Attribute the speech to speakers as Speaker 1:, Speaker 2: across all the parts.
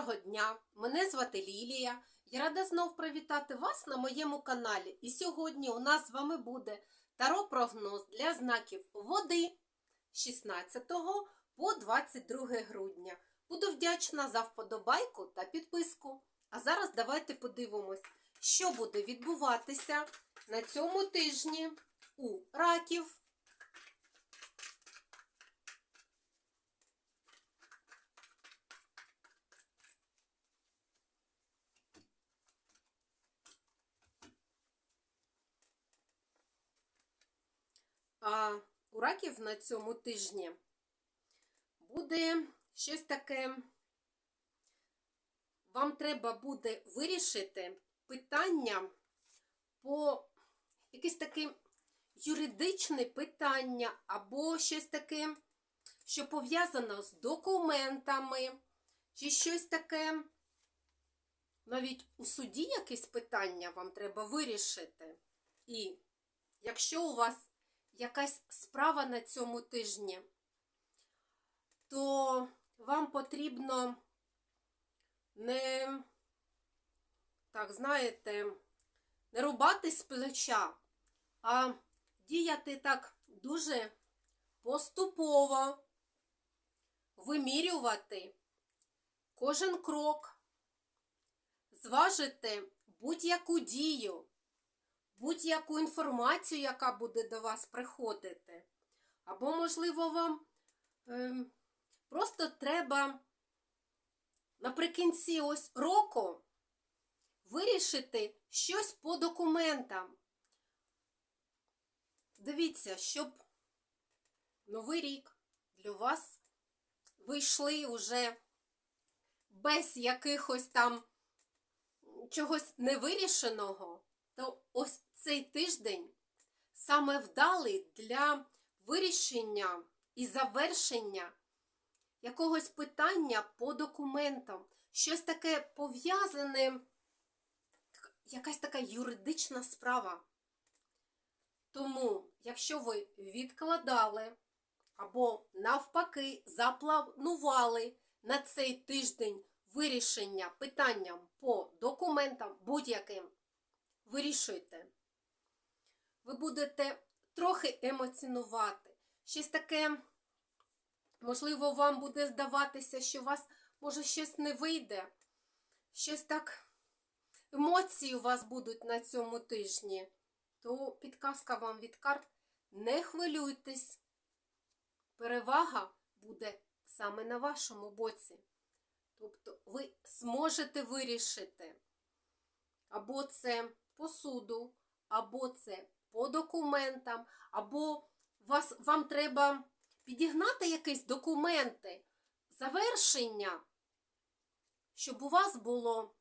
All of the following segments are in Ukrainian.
Speaker 1: Доброго дня! Мене звати Лілія. Я рада знов привітати вас на моєму каналі. І сьогодні у нас з вами буде таро-прогноз для знаків води з 16 по 22 грудня. Буду вдячна за вподобайку та підписку. А зараз давайте подивимось, що буде відбуватися на цьому тижні у раків. А у раків на цьому тижні буде щось таке. Вам треба буде вирішити питання по якесь таке юридичне питання, або щось таке, що пов'язано з документами, чи щось таке. Навіть у суді якесь питання вам треба вирішити. І якщо у вас якась справа на цьому тижні, то вам потрібно не, так, знаєте, не рубати з плеча, а діяти так дуже поступово, вимірювати кожен крок, зважити будь-яку дію будь-яку інформацію, яка буде до вас приходити. Або, можливо, вам е, просто треба наприкінці ось року вирішити щось по документам. Дивіться, щоб новий рік для вас вийшли уже без якихось там чогось невирішеного, то ось цей тиждень саме вдалий для вирішення і завершення якогось питання по документам. Щось таке пов'язане, якась така юридична справа. Тому, якщо ви відкладали або навпаки запланували на цей тиждень вирішення питанням по документам будь-яким, вирішуйте. Ви будете трохи емоціонувати. Щось таке, можливо, вам буде здаватися, що у вас, може, щось не вийде. Щось так, емоції у вас будуть на цьому тижні. То підказка вам від карт. Не хвилюйтесь. Перевага буде саме на вашому боці. Тобто ви зможете вирішити. Або це по суду, або це по документам, або вас, вам треба підігнати якісь документи, завершення, щоб у вас було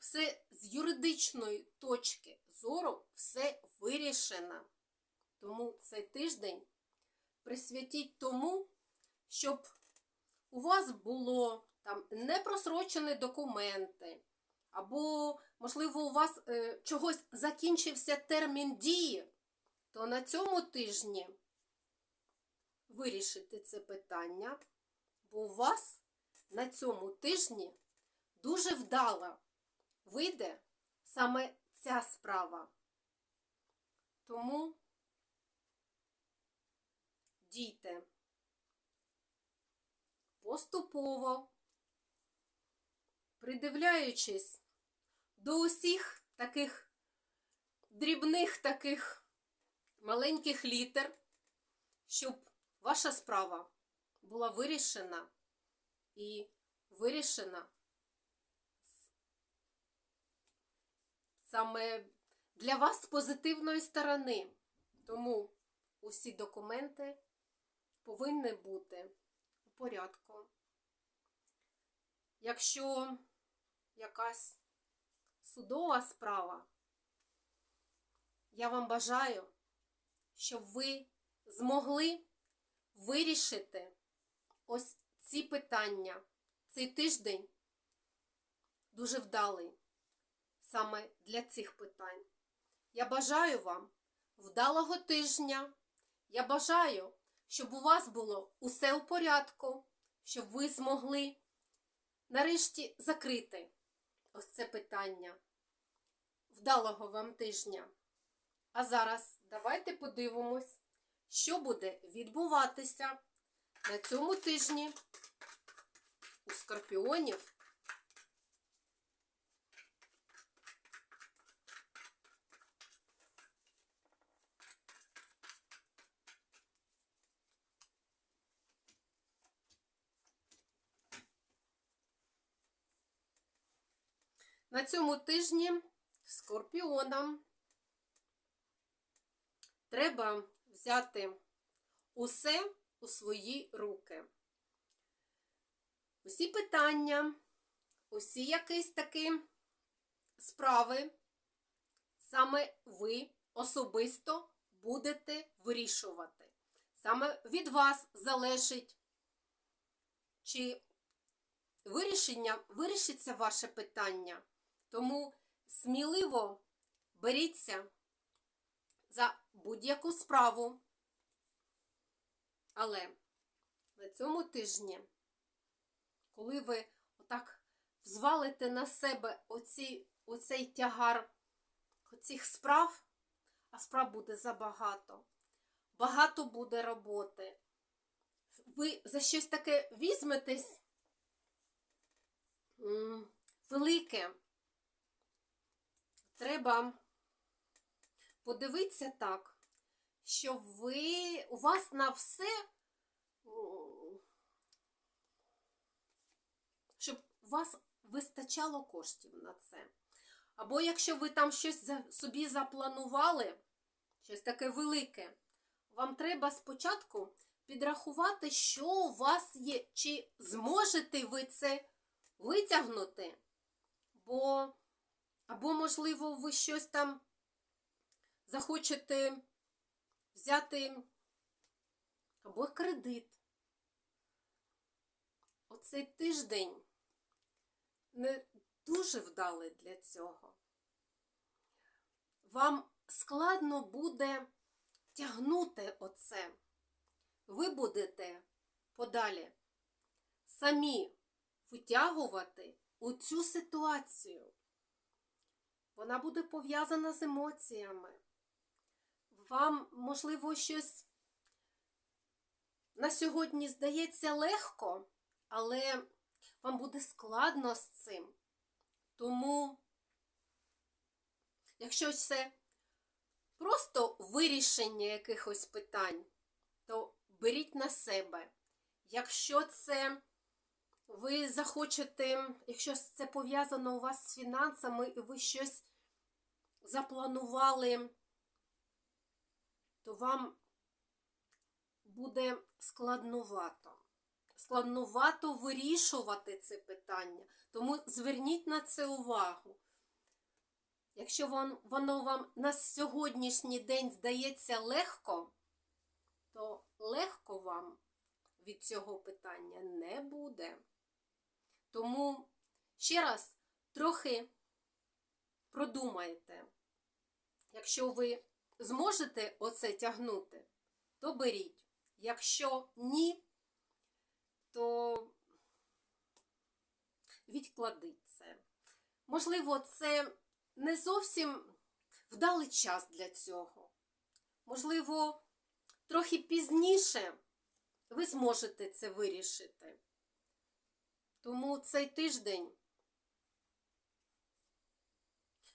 Speaker 1: все з юридичної точки зору, все вирішено. Тому цей тиждень присвятіть тому, щоб у вас було там непросрочені документи. Або, можливо, у вас е, чогось закінчився термін дії, то на цьому тижні вирішите це питання, бо у вас на цьому тижні дуже вдало вийде саме ця справа. Тому дійте поступово, придивляючись до усіх таких дрібних таких маленьких літер, щоб ваша справа була вирішена і вирішена саме для вас з позитивної сторони. Тому усі документи повинні бути у порядку. Якщо якась судова справа, я вам бажаю, щоб ви змогли вирішити ось ці питання. Цей тиждень дуже вдалий саме для цих питань. Я бажаю вам вдалого тижня. Я бажаю, щоб у вас було усе у порядку, щоб ви змогли нарешті закрити ось це питання вдалого вам тижня. А зараз давайте подивимось, що буде відбуватися на цьому тижні у скорпіонів. На цьому тижні скорпіонам треба взяти усе у свої руки. Усі питання, усі якісь такі справи, саме ви особисто будете вирішувати. Саме від вас залежить, чи вирішення, вирішиться ваше питання. Тому сміливо беріться за будь-яку справу. Але на цьому тижні, коли ви отак взвалите на себе оці, оцей тягар оцих справ, а справ буде забагато, багато буде роботи. Ви за щось таке візьметесь велике. Треба подивитися так, що ви, у вас на все, щоб у вас вистачало коштів на це. Або якщо ви там щось собі запланували, щось таке велике, вам треба спочатку підрахувати, що у вас є, чи зможете ви це витягнути, бо або, можливо, ви щось там захочете взяти або кредит. Оцей тиждень не дуже вдалий для цього. Вам складно буде тягнути оце. Ви будете подалі самі витягувати у цю ситуацію. Вона буде пов'язана з емоціями. Вам, можливо, щось на сьогодні здається легко, але вам буде складно з цим. Тому, якщо це просто вирішення якихось питань, то беріть на себе. Якщо це ви захочете, якщо це пов'язано у вас з фінансами, і ви щось запланували, то вам буде складнувато. Складнувато вирішувати це питання. Тому зверніть на це увагу. Якщо вон- воно вам на сьогоднішній день здається легко, то легко вам від цього питання не буде. Тому ще раз трохи продумайте. Якщо ви зможете оце тягнути, то беріть. Якщо ні, то відкладіть це. Можливо, це не зовсім вдалий час для цього. Можливо, трохи пізніше ви зможете це вирішити. Тому цей тиждень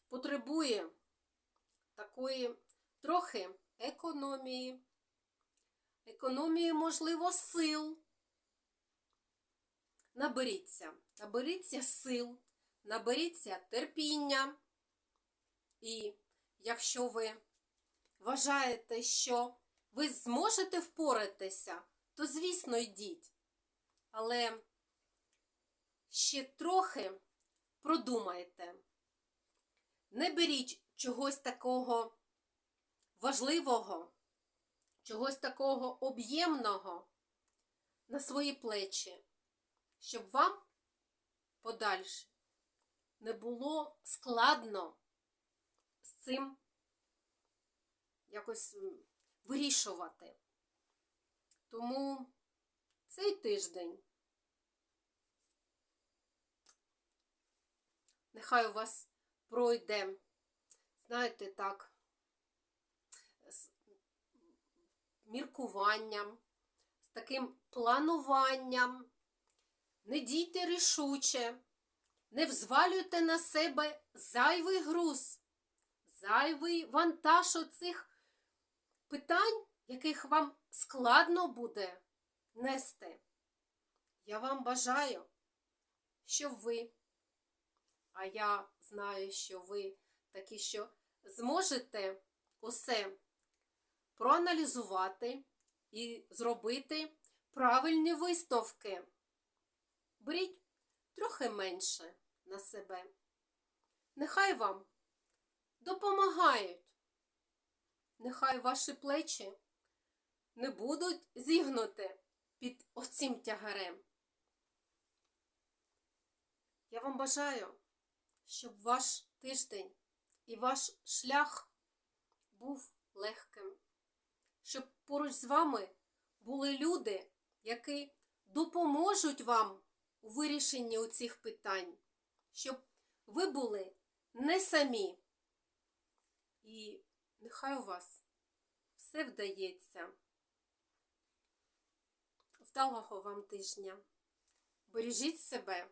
Speaker 1: потребує такої трохи економії, економії, можливо, сил. Наберіться, наберіться сил, наберіться терпіння. І якщо ви вважаєте, що ви зможете впоратися, то, звісно, йдіть. Але ще трохи продумайте. Не беріть чогось такого важливого, чогось такого об'ємного на свої плечі, щоб вам подальше не було складно з цим якось вирішувати. Тому цей тиждень нехай у вас пройде, знаєте, так, з міркуванням, з таким плануванням. Не дійте рішуче, не взвалюйте на себе зайвий груз, зайвий вантаж оцих питань, яких вам складно буде нести. Я вам бажаю, щоб ви, а я знаю, що ви такі, що зможете усе проаналізувати і зробити правильні виставки. Беріть трохи менше на себе. Нехай вам допомагають. Нехай ваші плечі не будуть зігнути під оцим тягарем. Я вам бажаю, щоб ваш тиждень і ваш шлях був легким, щоб поруч з вами були люди, які допоможуть вам у вирішенні цих питань, щоб ви були не самі. І нехай у вас все вдається. Вдалого вам тижня. Бережіть себе.